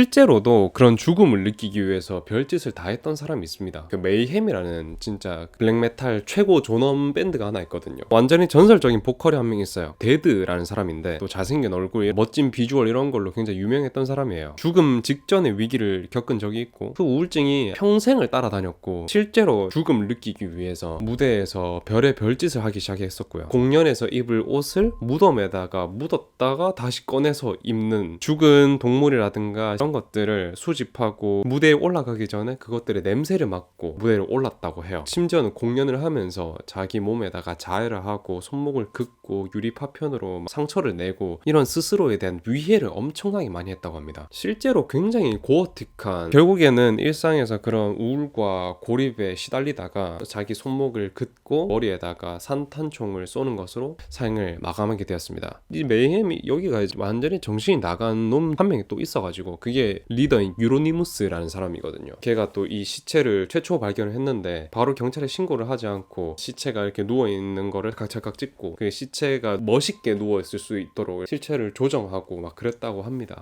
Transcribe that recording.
실제로도 그런 죽음을 느끼기 위해서 별짓을 다 했던 사람이 있습니다. 그 메이햄이라는 진짜 블랙메탈 최고 존엄 밴드가 하나 있거든요. 완전히 전설적인 보컬이 한 명 있어요. 데드라는 사람인데 또 잘생긴 얼굴, 멋진 비주얼 이런 걸로 굉장히 유명했던 사람이에요. 죽음 직전의 위기를 겪은 적이 있고 그 우울증이 평생을 따라다녔고 실제로 죽음을 느끼기 위해서 무대에서 별의 별짓을 하기 시작했었고요. 공연에서 입을 옷을 무덤에다가 묻었다가 다시 꺼내서 입는 죽은 동물이라든가 이런 것들을 수집하고 무대에 올라가기 전에 그것들의 냄새를 맡고 무대를 올랐다고 해요. 심지어는 공연을 하면서 자기 몸에다가 자해를 하고 손목을 긋고 유리 파편으로 막 상처를 내고 이런 스스로에 대한 위해를 엄청나게 많이 했다고 합니다. 실제로 굉장히 고어틱한 결국에는 일상에서 그런 우울과 고립에 시달리다가 자기 손목을 긋고 머리에다가 산탄총을 쏘는 것으로 생을 마감하게 되었습니다. 이 메이햄이 여기가 완전히 정신이 나간 놈 한 명이 또 있어가지고 그게 리더인 유로니무스라는 사람이거든요. 걔가 또 이 시체를 최초 발견을 했는데 바로 경찰에 신고를 하지 않고 시체가 이렇게 누워 있는 거를 각찰각 찍고 그 시체가 멋있게 누워 있을 수 있도록 실체를 조정하고 막 그랬다고 합니다.